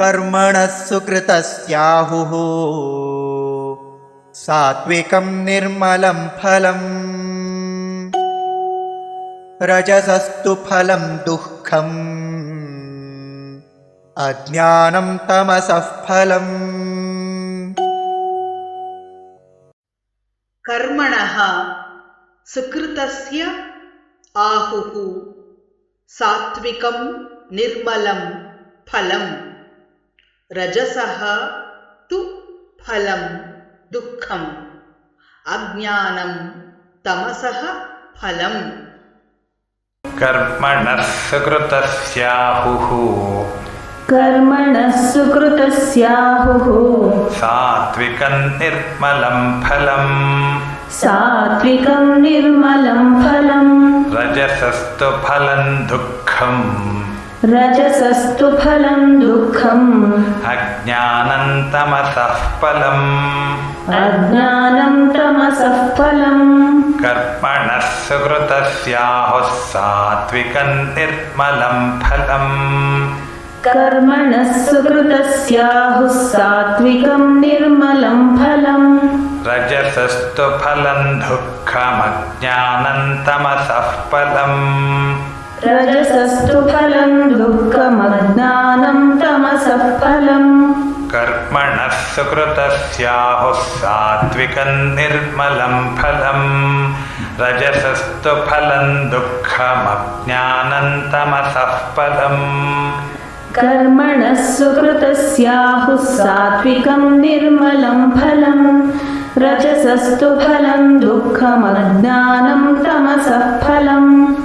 कर्मणः सुकृतस्याहुः। सात्विकं निर्मलं फलम्। रजसस्तु फलं दुःखम्। अज्ञानं तमसः फलम्। कर्मणः सुकृतस्य आहुः। सात्विकं निर्मलं फलं रजसः तु फलं दुःखम्। अज्ञानं तमसः फलम्। कर्मणः सुकृतस्याहुः। कर्मणः सुकृतस्याहुः। सात्विकं निर्मलं फलम्। सात्विकं निर्मलं फलं रजसस्तु फलं दुःखम् रजसस्तु फलं दुःखम्। अज्ञानं तमसः फलम्। अज्ञानं तमसः फलम्। कर्मणः सुकृतस्याहुः सात्विकं निर्मलं फलम्। कर्मणः सुकृतस्याहुः सात्विकं निर्मलं फलम्। रजसस्तु फलं दुःखमज्ञानं तमसः फलम् रजसस्तु फलं दुःखमज्ञानं तमसः फलम्। कर्मणः सुकृतस्याहुः सात्विकं निर्मलं फलम्। रजसस्तु फलं दुःखमज्ञानं तमसः फलम्। कर्मणः सुकृतस्याहुः सात्विकं निर्मलं फलं रजसस्तु फलं दुःखमज्ञानं तमसः फलम्